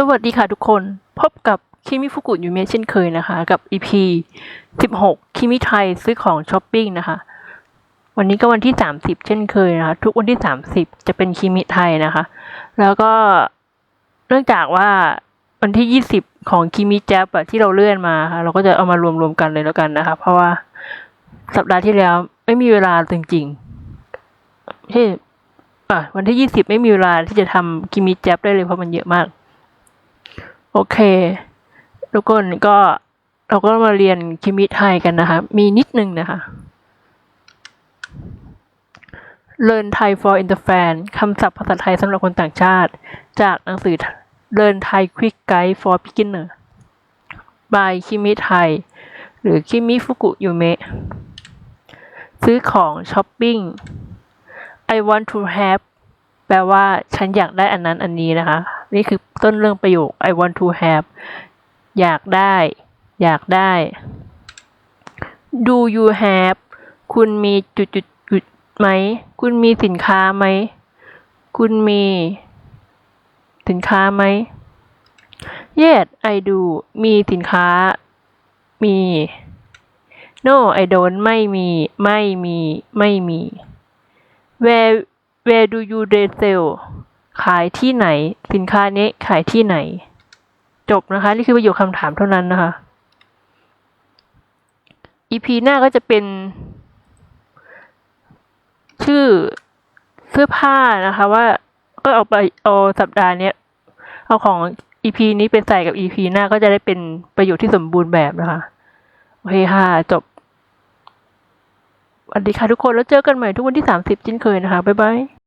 สวัสดีค่ะทุกคน พบกับคิมิฟุกุยูเมะเช่นเคยนะคะ กับ EP 16 คิมิไทยซื้อของช้อปปิ้งนะคะ วันนี้ก็วันที่ 30 เช่นเคยนะคะ ทุกวันที่ 30 จะเป็นคิมิไทยนะคะ แล้วก็เนื่องจากว่าวันที่ 20 ของคิมิแจ๊บที่เราเลื่อนมาค่ะเราก็จะเอามารวมๆกันเลยแล้วกันนะคะ เพราะว่าสัปดาห์ที่แล้วไม่มีเวลาจริงๆที่วันที่ 20 ไม่มีเวลาที่จะทำคิมิแจ๊บได้เลยเพราะมันเยอะมาก โอเค ทุกคนก็เราก็มาเรียนคิมิไทยกันนะคะ มีนิดนึงนะคะ Learn Thai for Interfan คำศัพท์ภาษาไทยสำหรับคนต่างชาติ จากหนังสือ Learn Thai Quick Guide for Beginner by คิมิไทย หรือคิมิฟุกุยูเมะซื้อของช้อปปิ้ง I want to have แปลว่าฉันอยากได้อันนั้นอันนี้นะคะ นี่คือต้นเรื่องประโยค I want to have อยากได้ อยากได้ Do you have คุณมีจุดจุดจุดไหม คุณมีสินค้าไหม คุณมี สินค้าไหม Yes I do มีสินค้า มี No I don't ไม่มี ไม่มี ไม่มี Where Where do you resell ขายที่ไหน สินค้านี้ขายที่ไหน จบนะคะ นี่คือประโยคคำถามเท่านั้นนะคะ EP หน้าก็จะเป็น ชื่อเสื้อผ้านะคะ ว่าก็เอาไปเอาสัปดาห์นี้เอาของ EP นี้ไปใส่กับ EP หน้าก็จะได้เป็นประโยชน์ที่สมบูรณ์แบบนะคะ โอเคค่ะ จบสวัสดีค่ะทุกคนแล้วเจอกันใหม่ทุกวันที่ 30จิ้นเคยนะคะ บ๊ายบาย